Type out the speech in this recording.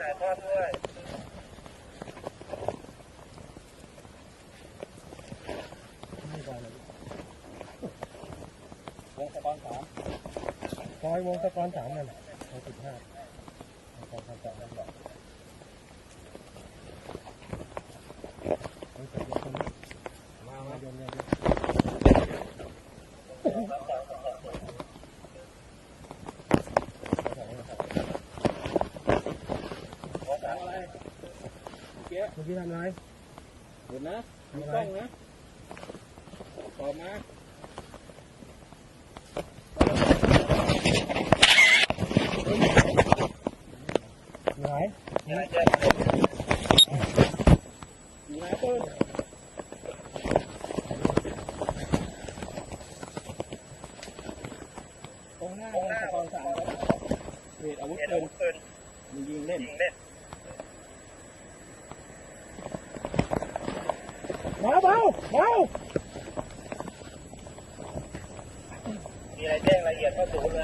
ถ่ายทอดด้วย กอนสามซอยวงตะกอนสามนั่นหกสิบห้าสองพันสองนั่นแหละมามาโยนเนี่ยสามอะไรโอเคเมื่อกี้ทำไรเดี๋ยวนะมีกล้องนะต่อมา ไหน อยู่ไหนปืนตรงหน้าตรงหน้าตะกอนสาม เวทอาวุธปืนมียิงเล่นเบาเบาเบามีอะไรแจ้งรายละเอียดเข้าศูนย์เลย